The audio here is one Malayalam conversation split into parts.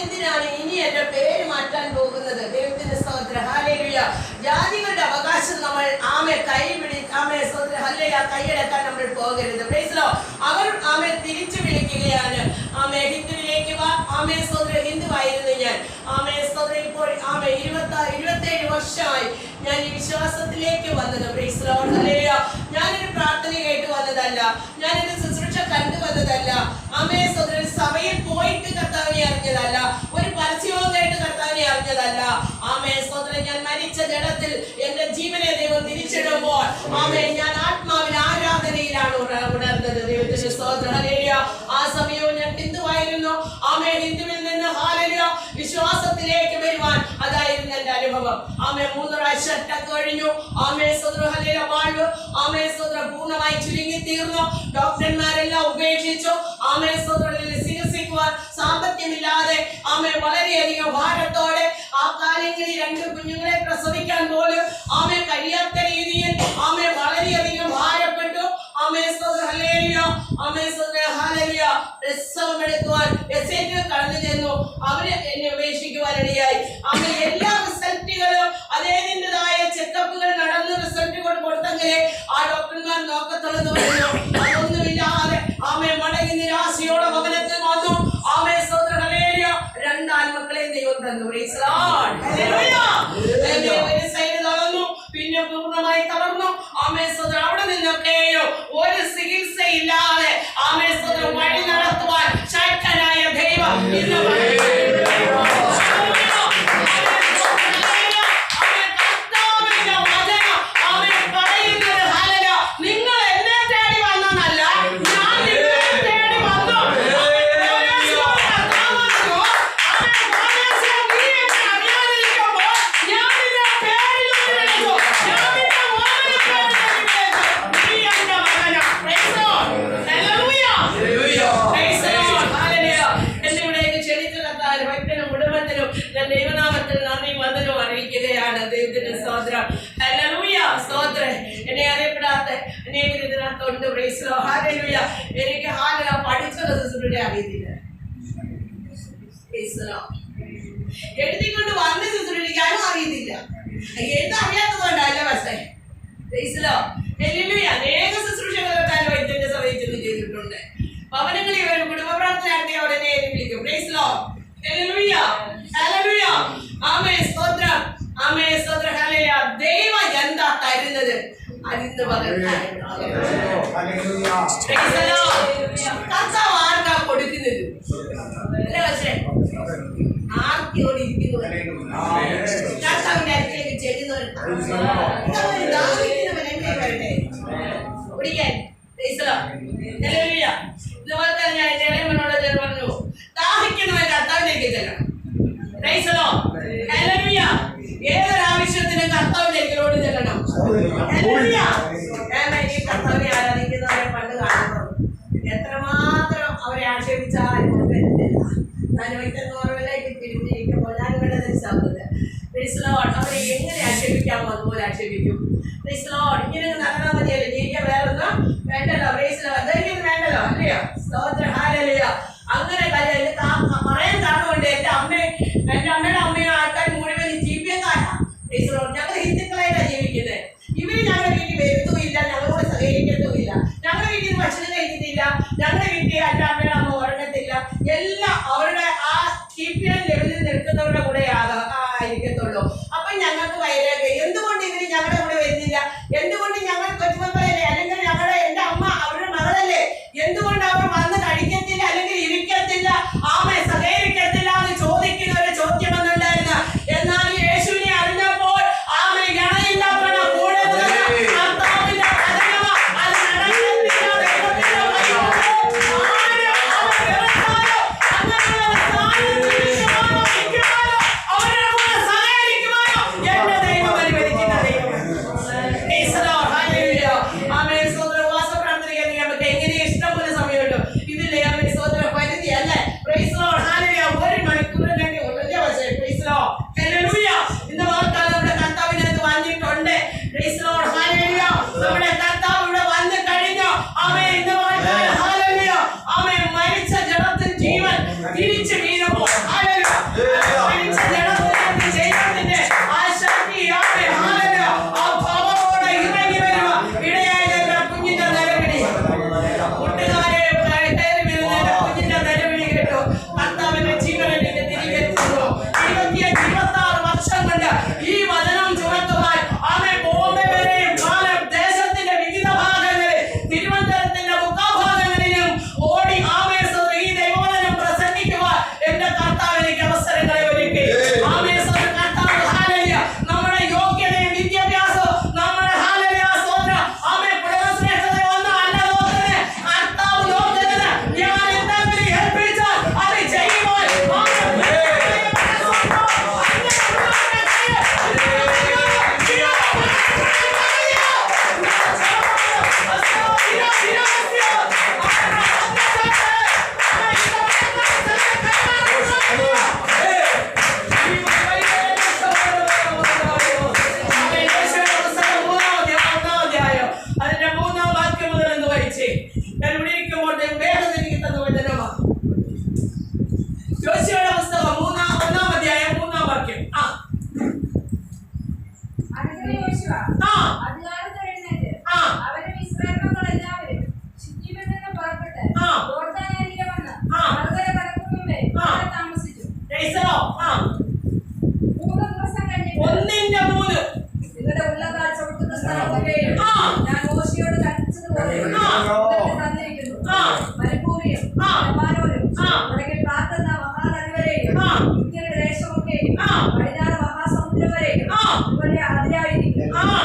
എന്തിനാണ് ഇനി എന്റെ പേര് മാറ്റാൻ പോകുന്നത്? ദൈവത്തിന്റെ സ്തോത്ര. ഹാലേലുയ ജാതികളുടെ അവകാശം നമ്മൾ ആമെ കൈപിടി ആമെ സ്തോത്ര. ഹല്ലേല കൈയടക്കാൻ നമ്മൾ പോകരുത്. പ്ലീസ്ലോ അവർ ആമെ തിരിച്ചു വിളിക്കുകയാണ്. ആമെ ഹിന്ദുവിലേക്ക് വാ. ആമെ സ്തോത്ര. ഹിന്ദുവായിരുന്നു ഞാൻ. ആമെ സ്തോത്ര. ഇപ്പോൾ ആമെ ഇരുപത്തി ഇരുപത്തേഴ് വർഷമായി ഞാൻ ഈ വിശ്വാസത്തിലേക്ക് വന്നത്. പ്രൈസ്ലോ ഹല്ലേലൂയ ഞാനൊരു പ്രാർത്ഥന കേട്ട് വന്നതല്ല. ഞാനൊരു ശുശ്രൂഷ കണ്ടു വന്നതല്ല ആമേ ഒരു സഭയിൽ പോയിട്ട് കർത്താവിനെ അറിഞ്ഞതല്ല ഒരു പരസ്യവും കേട്ട് കർത്താവിനെ അറിഞ്ഞതല്ല. ആമേ സഹോദരൻ ഞാൻ മരിച്ച ജഡത്തിൽ എന്റെ ജീവനെ ദൈവം തിരിച്ചിടുമ്പോൾ ആമേ ഞാൻ ആത്മാവിൽ ആരാധനയിലാണ് ഉണ- ഉണർന്നത്. ദൈവത്തിന്റെ സ്തോത്രം ആ സമയവും ഞാൻ ഹിന്ദുവായിരുന്നു. ആമേ ഹിന്ദുവിൽ നിന്ന് വിശ്വാസത്തിലേക്ക് വരുവാൻ അതായിരുന്നു എന്റെ അനുഭവം. ആമേ മൂന്ന് പ്രാവശ്യം കഴിഞ്ഞു ആമേ സ്വത്ര ഹലേല വാഴ്വ് ആമേ സ്വത്ര പൂർണമായി ചുരുങ്ങി തീർന്നു ഡോക്ടർമാരെല്ലാം ഉപേക്ഷിച്ചു. ആമേ സ്വത്രത്തിൽ ചികിത്സിക്കുവാൻ സാമ്പത്തികമില്ലാതെ ആമേ വളരെയധികം ഭാരത്തോടെ ആ കാലങ്ങളിൽ രണ്ട് കുഞ്ഞുങ്ങളെ പ്രസവിക്കാൻ പോലും ആമേ കഴിയാത്ത രീതിയിൽ ആമേ വളരെയധികം ഭാരപ്പെട്ടു. ആമേ സ്വത്ര ഹല്ലേലൂയ. ആമേ സ്വത്ര ഹല്ലേലൂയ. പ്രസവം എടുക്കുവാൻ എസ്ഐറ്റ് കടന്നു ചെന്നു. അവർ എന്നെ ഉപേക്ഷിക്കുവാനിടയായി ആമേ എല്ലാ റിസൾട്ടുകളും അതേതിന്റെതായ ചെക്കപ്പുകൾ നടന്ന് റിസൾട്ടുകൾ കൊടുത്തെങ്കിലേ ആ ഡോക്ടർമാർ നോക്കത്തുള്ളൂ ഹാലലുയ എനിക്ക് ഹാലല പഠിച്ചത് അറിയത്തില്ല. എഴുതിക്കൊണ്ട് വന്ന ശുശ്രൂഷിക്കാനും അറിയത്തില്ല. എഴുത അറിയാത്തതുകൊണ്ടല്ല പക്ഷേ അനേക ശുശ്രൂഷകളൊക്കെ സമയത്ത് ചെയ്തിട്ടുണ്ട്. ഭവനങ്ങളിൽ കുടുംബ പ്രാർത്ഥന നടത്തിയ ഉടനെ വിളിക്കും ക്രൈസ്തലോ ഹല്ലേലൂയ ഹല്ലേലൂയ ആമേ സ്തോത്രം ആമേ സ്തോത്രം ഹല്ലേലൂയ ദൈവം എന്താ തരുന്നത് പകർത്താൻ കർത്താവ് ആർക്കാ കൊടുക്കുന്നത്. അല്ലേ പക്ഷേ ആർത്തിയോട് ഇരിക്കുന്നു കർത്താവിന്റെ അടുത്തേക്ക് എന്നെ വരട്ടെ കുടിക്കാൻ ആക്ഷേപിക്കും പ്രിസ്ലോഡ് ഇങ്ങനെ നടന്നാൽ മതിയല്ലോ ജീവിക്കാൻ വേറൊന്നും വേണ്ടല്ലോ പ്രീസ്ലോ വേണ്ടല്ലോ അല്ലയോ സ്തോത്ര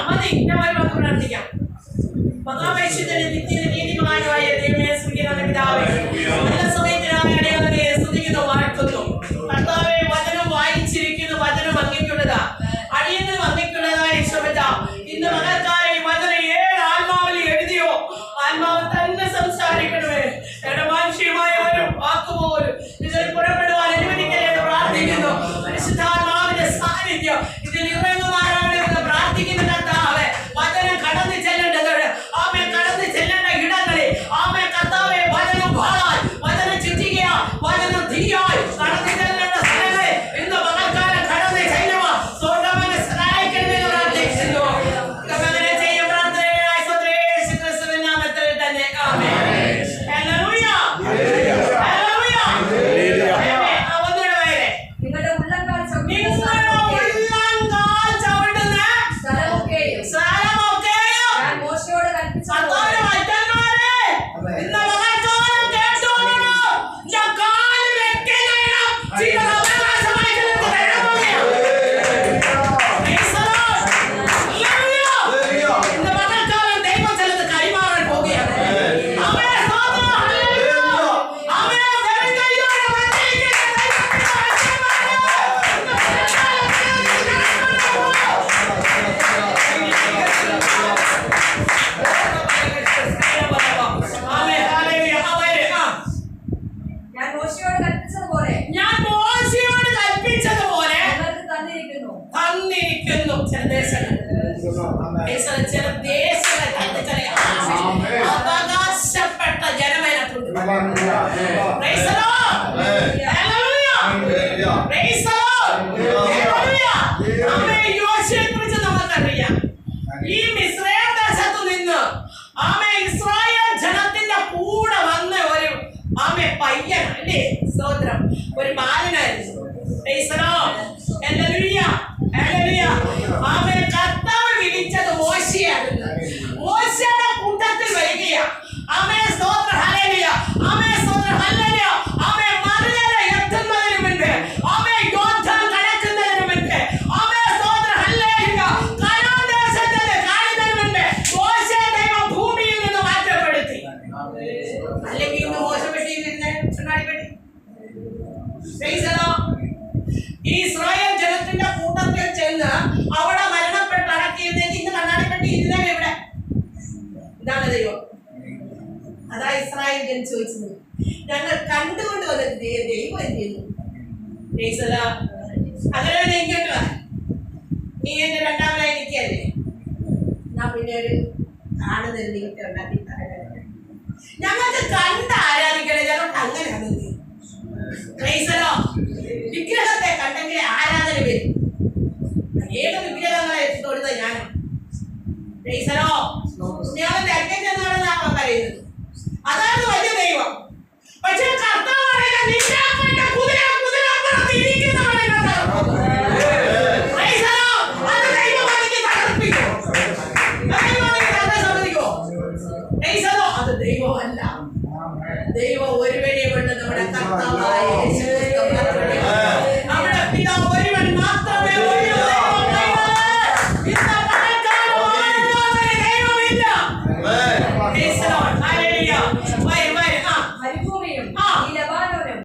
മതി ഞാൻ ഒരു മാത്രം പ്രാർത്ഥിക്കാം മഹാപരിശുദ്ധനെ യോശയെക്കുറിച്ച് നമുക്കറിയാം. ഈ മിസ്രയേൽ ദേശത്തു നിന്ന് ആമെ ഇസ്രായേൽ ജനത്തിന്റെ കൂടെ വന്ന ഒരു ആമെ പയ്യൻ അല്ലേ? സ്തോത്രം. ഒരു ബാലനായിരുന്നു. ആമെ കർത്താവ് വിളിച്ചത് മോശയായിരുന്നു. മോശയുടെ കൂട്ടത്തിൽ വരികയാ ആമേ സ്തോത്രം. ഞങ്ങൾ കണ്ടുകൊണ്ട് വന്ന ദൈവം എന്ത് ചെയ്യുന്നു? അങ്ങനെ എനിക്കട്ടോ നീ എന്റെ രണ്ടാമതായി എനിക്കല്ലേ ഞാൻ പിന്നെ ഒരു കാണുന്ന ദൈവത്തെ ഉണ്ടാക്കി ഞങ്ങൾക്ക് കണ്ട് ആരാധിക്കണേ? ഞങ്ങൾക്ക് അങ്ങനെയാണ് വിഗ്രഹത്തെ കണ്ടെങ്കിൽ ആരാധന വരും? ഏത് വിഗ്രഹങ്ങളെ തൊടുന്ന ഞാനോ? ക്രൈസലോ ഞാൻ തെക്കൻ ഞാൻ പറയുന്നത്. അതാണ് വലിയ ദൈവം. പക്ഷേ കർത്താവ് ദൈവമല്ല. ദൈവം ഒരുവനെ കൊണ്ട് നമ്മുടെ കർത്താവായ